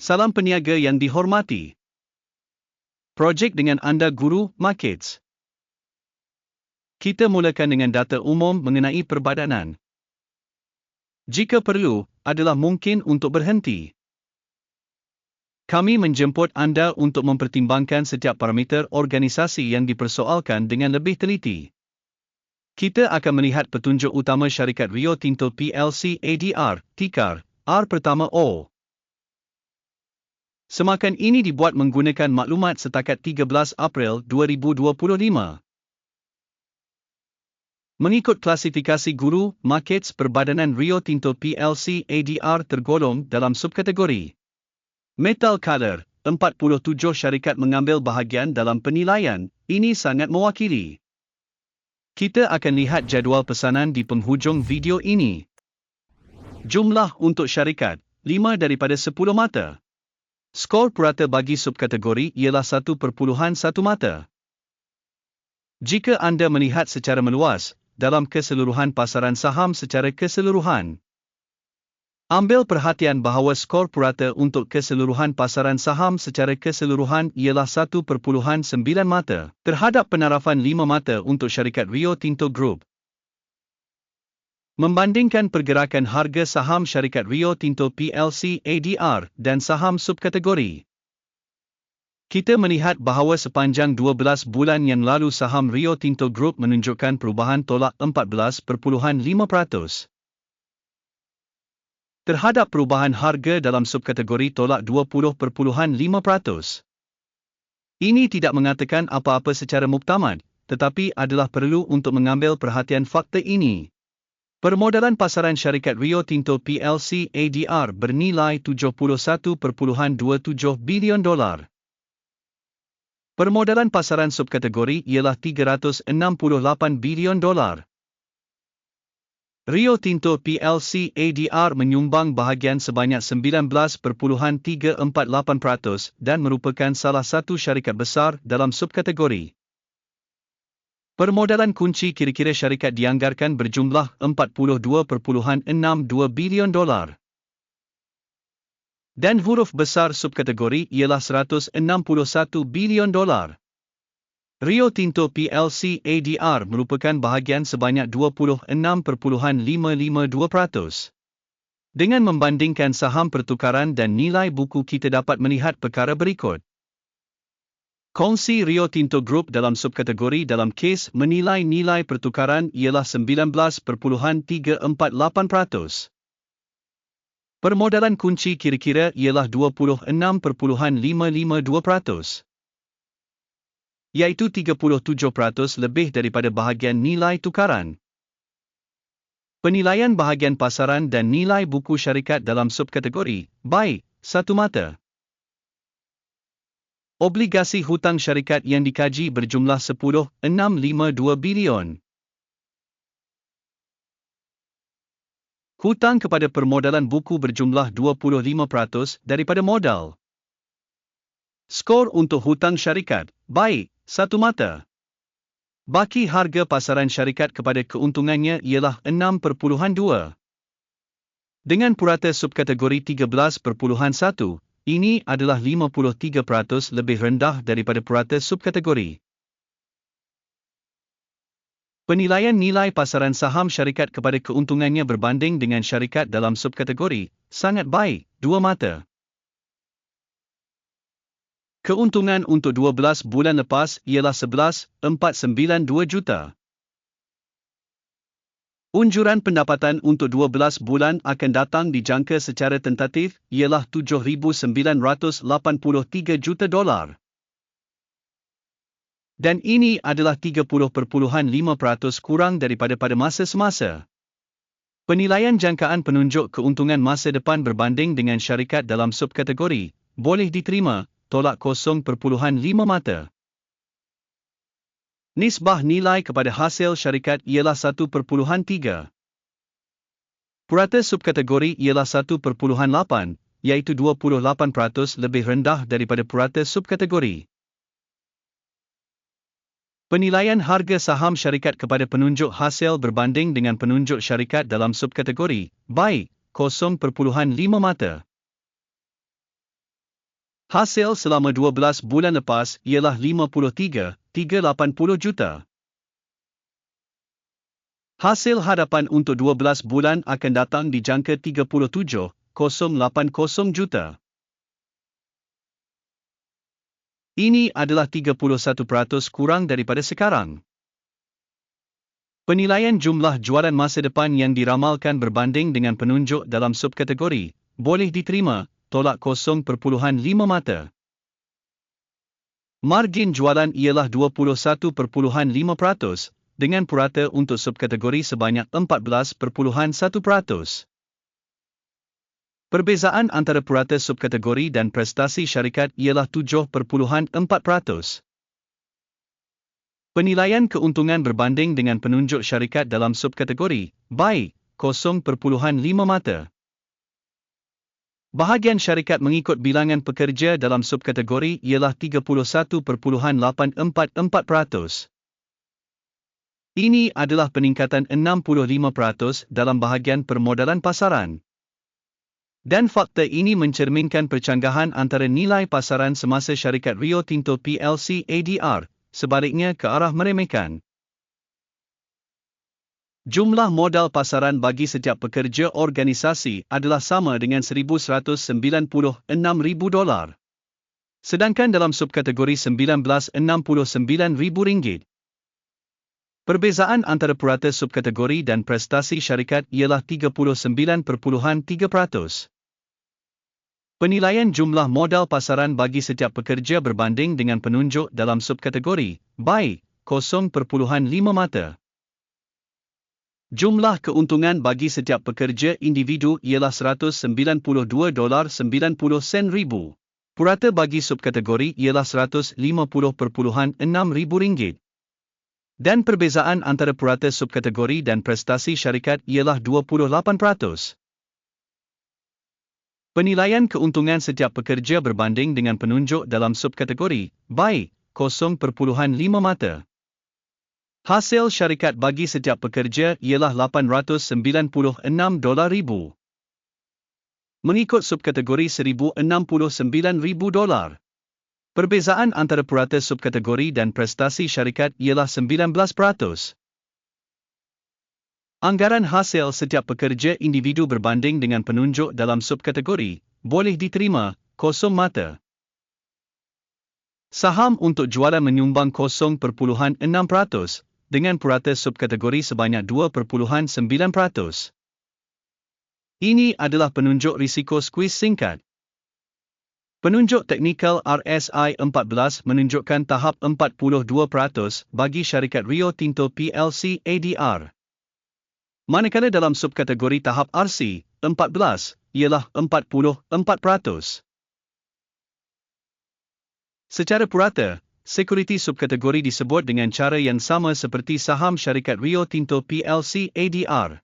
Salam peniaga yang dihormati. Projek dengan anda Guru Markets. Kita mulakan dengan data umum mengenai perbadanan. Jika perlu, adalah mungkin untuk berhenti. Kami menjemput anda untuk mempertimbangkan setiap parameter organisasi yang dipersoalkan dengan lebih teliti. Kita akan melihat petunjuk utama syarikat Rio Tinto PLC ADR, TIKAR, R pertama O. Semakan ini dibuat menggunakan maklumat setakat 13 April 2025. Mengikut klasifikasi guru, markets perbadanan Rio Tinto PLC ADR tergolong dalam subkategori Metal Color, 47 syarikat mengambil bahagian dalam penilaian, ini sangat mewakili. Kita akan lihat jadual pesanan di penghujung video ini. Jumlah untuk syarikat, 5 daripada 10 mata. Skor purata bagi subkategori ialah 1.1 mata. Jika anda melihat secara meluas, dalam keseluruhan pasaran saham secara keseluruhan, Ambil perhatian bahawa skor purata untuk keseluruhan pasaran saham secara keseluruhan ialah 1.9 mata terhadap penarafan 5 mata untuk syarikat Rio Tinto Group. Membandingkan pergerakan harga saham syarikat Rio Tinto PLC ADR dan saham subkategori. Kita melihat bahawa sepanjang 12 bulan yang lalu saham Rio Tinto Group menunjukkan perubahan tolak 14.5% terhadap perubahan harga dalam subkategori tolak 20.5%. Ini tidak mengatakan apa-apa secara muktamad, tetapi adalah perlu untuk mengambil perhatian fakta ini. Permodalan pasaran syarikat Rio Tinto PLC ADR bernilai 71.27 bilion dolar. Permodalan pasaran subkategori ialah 368 bilion dolar. Rio Tinto PLC ADR menyumbang bahagian sebanyak 19.348% dan merupakan salah satu syarikat besar dalam subkategori. Permodalan kunci kira-kira syarikat dianggarkan berjumlah 42.62 bilion dolar. Dan huruf besar subkategori ialah 161 bilion dolar. Rio Tinto PLC ADR merupakan bahagian sebanyak 26.552%. Dengan membandingkan saham pertukaran dan nilai buku kita dapat melihat perkara berikut. Kongsi Rio Tinto Group dalam subkategori dalam kes menilai nilai pertukaran ialah 19.348%. Permodalan kunci kira-kira ialah 26.552% iaitu 37% lebih daripada bahagian nilai tukaran. Penilaian bahagian pasaran dan nilai buku syarikat dalam subkategori, baik, satu mata. Obligasi hutang syarikat yang dikaji berjumlah 10.652 bilion. Hutang kepada permodalan buku berjumlah 25% daripada modal. Skor untuk hutang syarikat, baik, satu mata. Baki harga pasaran syarikat kepada keuntungannya ialah 6.2. Dengan purata subkategori 13.1, ini adalah 53% lebih rendah daripada purata subkategori. Penilaian nilai pasaran saham syarikat kepada keuntungannya berbanding dengan syarikat dalam subkategori sangat baik, dua mata. Keuntungan untuk 12 bulan lepas ialah 11.492 juta. Unjuran pendapatan untuk 12 bulan akan datang dijangka secara tentatif ialah 7,983 juta dolar. Dan ini adalah 30.5% kurang daripada pada masa semasa. Penilaian jangkaan penunjuk keuntungan masa depan berbanding dengan syarikat dalam subkategori boleh diterima tolak 0.5 mata. Nisbah nilai kepada hasil syarikat ialah 1.3. Purata subkategori ialah 1.8, iaitu 28% lebih rendah daripada purata subkategori. Penilaian harga saham syarikat kepada penunjuk hasil berbanding dengan penunjuk syarikat dalam subkategori, baik, 0.5 mata. Hasil selama 12 bulan lepas ialah 53, 380 juta. Hasil hadapan untuk 12 bulan akan datang di jangka 37, 080 juta. Ini adalah 31% kurang daripada sekarang. Penilaian jumlah jualan masa depan yang diramalkan berbanding dengan penunjuk dalam subkategori boleh diterima, tolak 0.5 mata. Margin jualan ialah 21.5%, dengan purata untuk subkategori sebanyak 14.1%. Perbezaan antara purata subkategori dan prestasi syarikat ialah 7.4%. Penilaian keuntungan berbanding dengan penunjuk syarikat dalam subkategori, baik, 0.5 mata. Bahagian syarikat mengikut bilangan pekerja dalam subkategori ialah 31.844%. Ini adalah peningkatan 65% dalam bahagian permodalan pasaran. Dan fakta ini mencerminkan percanggahan antara nilai pasaran semasa syarikat Rio Tinto PLC ADR, sebaliknya ke arah meremehkan. Jumlah modal pasaran bagi setiap pekerja organisasi adalah sama dengan 1196,000 dolar. Sedangkan dalam subkategori 1969,000 ringgit. Perbezaan antara purata subkategori dan prestasi syarikat ialah 39.3%. Penilaian jumlah modal pasaran bagi setiap pekerja berbanding dengan penunjuk dalam subkategori, baik, 0.5 mata. Jumlah keuntungan bagi setiap pekerja individu ialah 192 dolar 90 sen ribu. Purata bagi subkategori ialah 150.6 ribu ringgit. Dan perbezaan antara purata subkategori dan prestasi syarikat ialah 28%. Penilaian keuntungan setiap pekerja berbanding dengan penunjuk dalam subkategori, baik, 0.5 mata. Hasil syarikat bagi setiap pekerja ialah 896 dolar ribu. Mengikut subkategori 1069 ribu dolar. Perbezaan antara purata subkategori dan prestasi syarikat ialah 19%. Anggaran hasil setiap pekerja individu berbanding dengan penunjuk dalam subkategori boleh diterima kosong mata. Saham untuk jualan menyumbang 0.6% dengan purata subkategori sebanyak 2.9%. Ini adalah penunjuk risiko squeeze singkat. Penunjuk teknikal RSI 14 menunjukkan tahap 42% bagi syarikat Rio Tinto PLC ADR. Manakala dalam subkategori tahap RC 14 ialah 44%. Secara purata, sekuriti subkategori disebut dengan cara yang sama seperti saham syarikat Rio Tinto PLC ADR.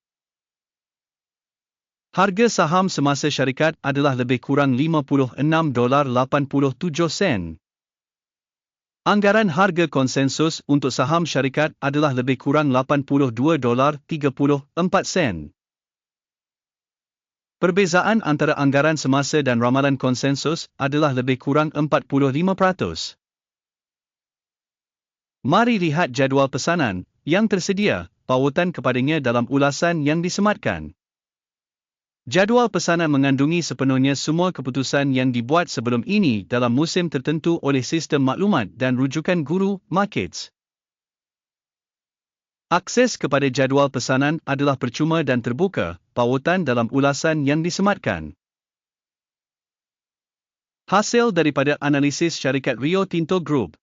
Harga saham semasa syarikat adalah lebih kurang 56 dolar 87 sen. Anggaran harga konsensus untuk saham syarikat adalah lebih kurang 82 dolar 34 sen. Perbezaan antara anggaran semasa dan ramalan konsensus adalah lebih kurang 45%. Mari lihat jadual pesanan yang tersedia, pautan kepadanya dalam ulasan yang disematkan. Jadual pesanan mengandungi sepenuhnya semua keputusan yang dibuat sebelum ini dalam musim tertentu oleh sistem maklumat dan rujukan guru markets. Akses kepada jadual pesanan adalah percuma dan terbuka, pautan dalam ulasan yang disematkan. Hasil daripada analisis syarikat Rio Tinto Group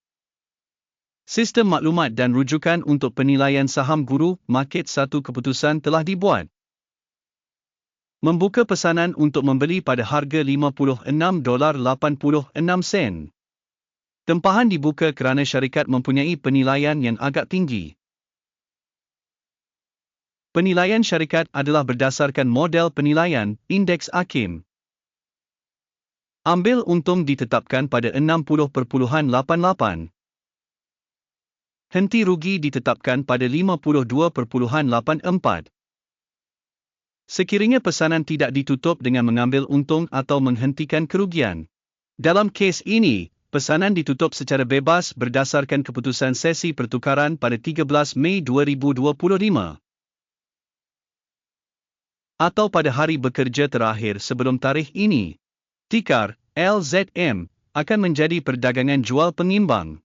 Sistem maklumat dan rujukan untuk penilaian saham guru market satu keputusan telah dibuat membuka pesanan untuk membeli pada harga 56 dolar 86 sen. Tempahan dibuka kerana syarikat mempunyai penilaian yang agak tinggi. Penilaian syarikat adalah berdasarkan model penilaian indeks Akim. Ambil untung ditetapkan pada 60.88. Henti rugi ditetapkan pada 52.84. Sekiranya pesanan tidak ditutup dengan mengambil untung atau menghentikan kerugian, Dalam kes ini, pesanan ditutup secara bebas berdasarkan keputusan sesi pertukaran pada 13 Mei 2025 atau pada hari bekerja terakhir sebelum tarikh ini. Tikar, LZM, akan menjadi perdagangan jual pengimbang.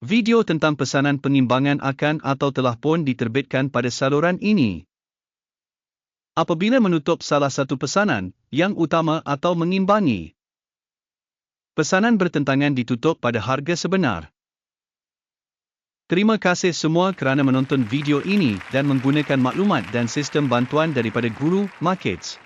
Video tentang pesanan pengimbangan akan atau telah pun diterbitkan pada saluran ini. Apabila menutup salah satu pesanan, yang utama atau mengimbangi, pesanan bertentangan ditutup pada harga sebenar. Terima kasih semua kerana menonton video ini dan menggunakan maklumat dan sistem bantuan daripada Guru Markets.